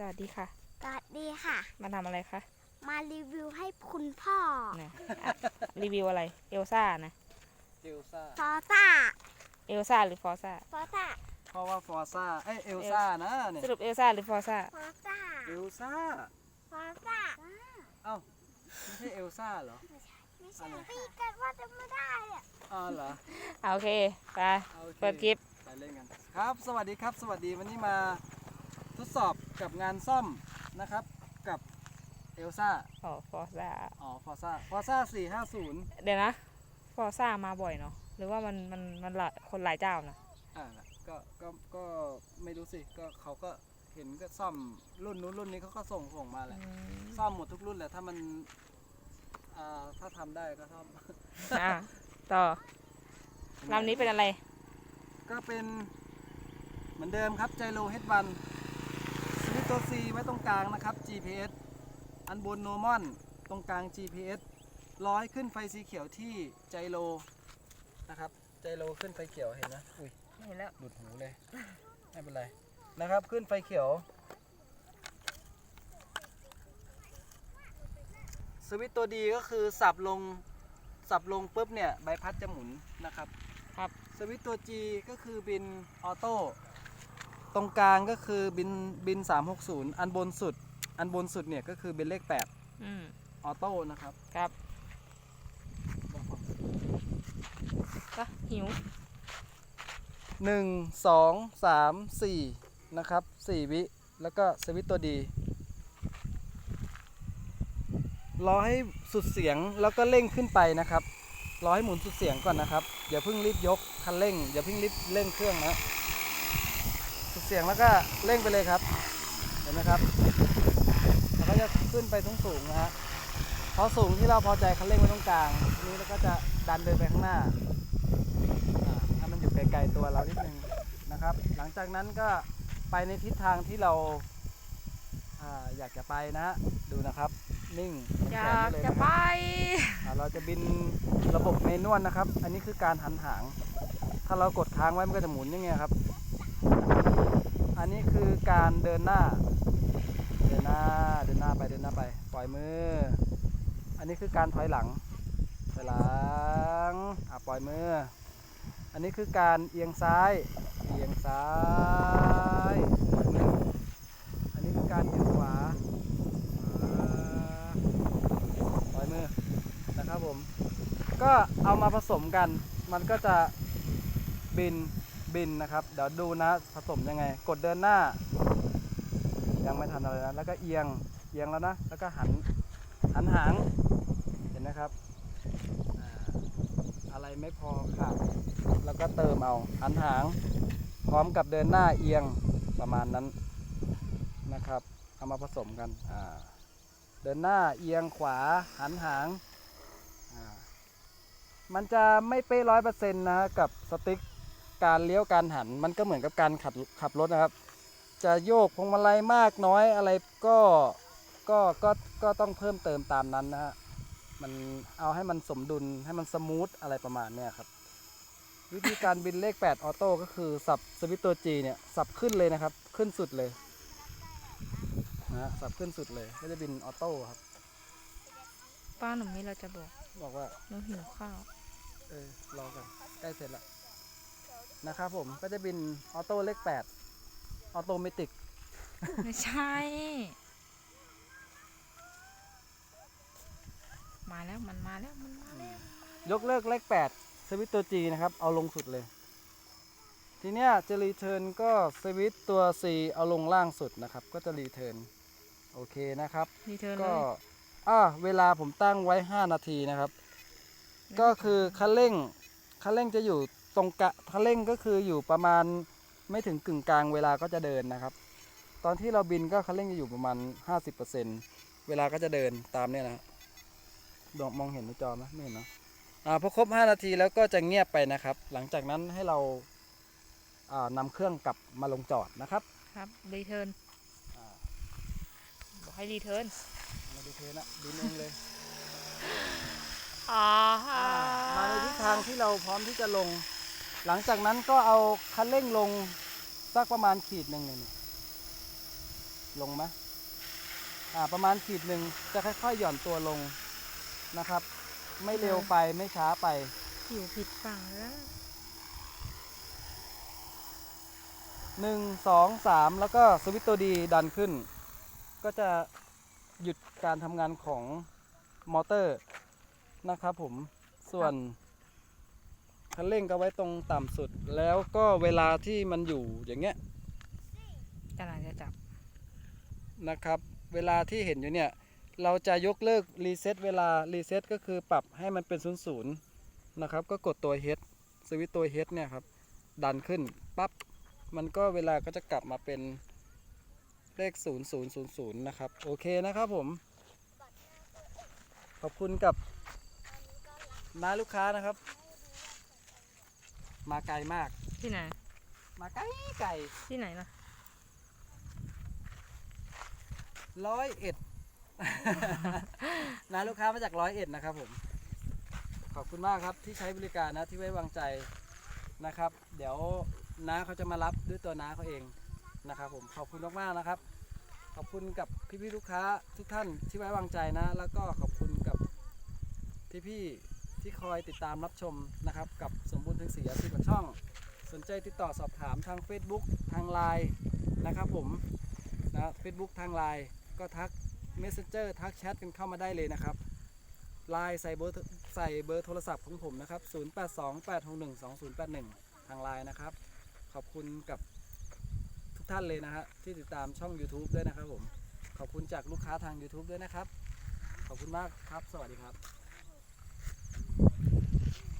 สวัสดีค่ะ สวัสดีค่ะ มาทำอะไรคะ มารีวิวให้คุณพ่อนะอะรีวิวอะไร เอลซ่านะ เอลซ่า ฟอซ่าเอลซ่าหรือฟอร์ซ่า ฟอซ่าเพราะว่าฟอร์ซ่า เอ้ยเอลซ่านะเนี่ย สรุปเอลซ่าหรือฟอร์ซ่า ฟอซ่าเอลซ่า ฟอซ่าเอ้าไม่ใช่เอลซ่าเหรอ ไม่ใช่พี่กันว่าจะไม่ได้อะอ๋อเหรออะโอเค ไป โอเคเปิดคลิป ไปเล่นกัน ครับ สวัสดีครับ สวัสดี วันนี้มา ทดสอบกับงานซ่อมนะครับ กับเอลซ่าอ๋อฟอร์ซ่าอ๋อฟอร์ซ่าฟอร์ซ่าสี่ห้าศูนย์เดี๋ยวนะฟอร์ซ่ามาบ่อยเนาะหรือว่ามันมันมันหลายคนหลายเจ้านะอ่าก็ก็ก็ไม่รู้สิก็เขาก็เห็นก็ซ่อมรุ่นนู้นรุ่นนี้เขาก็ส่งส่งมาแหละอืมซ่อมหมดทุกรุ่นแหละถ้ามันอ่าถ้าทำได้ก็ซ่อม อะต่อลำนี้เป็นอะไร ก็เป็นเหมือนเดิมครับไจโรเฮดวันสวิ ตตัว C ไว้ตรงกลางนะครับ GPS อันบนโนมอนตรงกลาง GPS ร้อยขึ้นไฟสีเขียวที่ไจโรนะครับไจโรขึ้นไฟเขียวเห็นนะอุ้ยเห็นแล้วหลุดหูเลย ไม่เป็นไรนะครับขึ้นไฟเขียว สวิตช์ตัวดีก็คือสับลงสับลงปุ๊บเนี่ยใบพัดจะหมุนนะครับครับสวิตช์ตัว G ก็คือบินออโต้ ตรงกลางก็คือบินบิน 360 อันบนสุด อันบนสุดเนี่ยก็คือเป็นเลข อืม8 ออโต้นะครับ ครับก็หิวหนึ่งสองสามสี่นะครับสี่วิ แล้วก็สวิตช์ตัวดี รอให้สุดเสียงแล้วก็เร่งขึ้นไปนะครับ รอให้หมุนสุดเสียงก่อนนะครับ อย่าเพิ่งรีบยกคันเร่ง อย่าเพิ่งรีบเร่งเครื่องนะสุด เสียงแล้วก็เร่งไปเลยครับ เห็นไหมครับแล้วก็จะขึ้นไปสูงสูงๆนะฮะพอสูงที่เราพอใจคันเร่งไว้ตรงกลางทีนี้เราก็จะดันเดินไปข้างหน้าอ่าให้มันอยู่ไกลๆตัวเรานิดนึงนะครับ หลังจากนั้นก็ไปในทิศทางที่เราอ่าอยากจะไปนะฮะดูนะครับนิ่งอแขยานกไว้เลยจะนะไปครับอ่าเราจะบินระบบเมนวลนะครับ อันนี้คือการหันหาง ถ้าเรากดค้างไว้มันก็จะหมุนอย่างเงี้ยครับ อันนี้คือการเดินหน้า เดินหน้า เดินหน้าไป เดินหน้าไป ปล่อยมือ อันนี้คือการถอยหลัง ถอยหลัง อะปล่อยมือ อันนี้คือการเอียงซ้าย เอียงซ้ายปล่อยมือ อันนี้คือการเอียงขวาอ่าปล่อยมือ นะครับผม ก็เอามาผสมกัน มันก็จะบิน บินนะครับ เดี๋ยวดูนะผสมยังไง กดเดินหน้า ยังไม่ทันอะไรนะ แล้วก็เอียง เอียงแล้วนะ แล้วก็หัน หันหาง เห็นนะครับ อะไรไม่พอขาดแล้วก็เติมเอา หันหาง พร้อมกับเดินหน้าเอียงประมาณนั้นนะครับ เอามาผสมกัน เดินหน้าเอียงขวา หันหาง มันจะไม่เป๊ะร้อยเปอร์เซ็นต์นะกับสติ๊ก การเลี้ยวการหันมันก็เหมือนกับการขับขับรถนะครับ จะโยกพวงมาลัยมากน้อยอะไรก็ก็ก็ก็ต้องเพิ่มเติมตามนั้นนะฮะมันเอาให้มันสมดุลให้มันสมูทอะไรประมาณเนี้ยครับวิธีการบินเลข 8 ออโต้ก็คือสับสวิตช์ตัว G เนี่ย สับขึ้นเลยนะครับ ขึ้นสุดเลยนะฮะสับขึ้นสุดเลย ก็จะบินออโต้ครับป้าหนูมีเราจะบอก บอกว่าหนูหิวข้าว เออรอกันใกล้เสร็จแล้ว นะครับผมก็จะบินออโต้เลข8ออโตเมติกไม่ใช่ มาแล้วมันมาแล้วมันมาแล้วยกเลิกเลข8สวิตช์ตัว G นะครับ เอาลงสุดเลย ทีเนี้ยจะรีเทิร์นก็สวิตช์ตัว C เอาลงล่างสุดนะครับ ก็จะรีเทิร์นโอเคนะครับ รีเทิร์นเลก็ยอ่าเวลาผมตั้งไว้ 5 นาทีนะครับ ก็คือคันเร่งคันเร่งจะอยู่ ตรงกะคันเร่งก็คืออยู่ประมาณไม่ถึงกึ่งกลางเวลาก็จะเดินนะครับ ตอนที่เราบินก็คันเร่งจะอยู่ประมาณ 50%เวลาก็จะเดินตามเนี่ยนะฮะดอกมองเห็นในจอไหมไม่เห็นเนาะอ่าพอครบ 5 นาทีแล้วก็จะเงียบไปนะครับ หลังจากนั้นให้เราอ่านำเครื่องกลับมาลงจอดนะครับครับรีเทิร์นอ่าบอกให้รีเทิร์นมาดูเทนะบินเองเลยอ่าอ่ามาในทิศทางที่เราพร้อมที่จะลง หลังจากนั้นก็เอาคันเร่งลงสักประมาณขีดหนึ่งหนึ่งลงไหมอ่าประมาณขีดหนึ่งจะค่อยๆหย่อนตัวลงนะครับ ไม่เร็วไปไม่ช้าไปอยู่ผิดฝั่งแล้วหนึ่งสองสามแล้วก็สวิตช์ตัวดีดันขึ้น ก็จะหยุดการทำงานของมอเตอร์นะครับผมส่วน คันเร่งก็ไว้ตรงต่ำสุด แล้วก็เวลาที่มันอยู่อย่างเงี้ยกำลังจะจับ นะครับ เวลาที่เห็นอยู่เนี่ย เราจะยกเลิกรีเซ็ตเวลารีเซ็ตก็คือปรับให้มันเป็นศูนย์ศูนย์นะครับ ก็กดตัว H สวิตช์ตัว H เนี่ยครับ ดันขึ้นปั๊บมันก็เวลาก็จะกลับมาเป็นเลข 0000 นะครับ โอเคนะครับผม ขอบคุณกับน้าลูกค้านะครับ มาไกลมาก ที่ไหน มาไกลไกลที่ไหนล่ะร้อยเอ็ดน้าลูกค้ามาจากร้อยเอ็ดนะครับผม ขอบคุณมากครับที่ใช้บริการนะที่ไว้วางใจนะครับ เดี๋ยวน้าเขาจะมารับด้วยตัวน้าเขาเองนะครับผมขอบคุณมากๆนะครับ ขอบคุณกับพี่ๆลูกค้าทุกท่านที่ไว้วางใจนะ แล้วก็ขอบคุณกับพี่ๆ ที่คอยติดตามรับชมนะครับ กับสมบูรณ์ถึงสีอาชีพช่อง สนใจติดต่อสอบถามทาง Facebook ทาง Line นะครับผมนะเฟซบุ๊กทาง Line ก็ทัก Messenger ทักแชทกันเข้ามาได้เลยนะครับไลน์ใส่เบอร์ใส่เบอร์โทรศัพท์ของผมนะครับ 0828612081 ทางไลน์นะครับ ขอบคุณกับทุกท่านเลยนะฮะที่ติดตามช่อง YouTube ด้วยนะครับผม ขอบคุณจากลูกค้าทาง YouTube ด้วยนะครับ ขอบคุณมากครับ สวัสดีครับ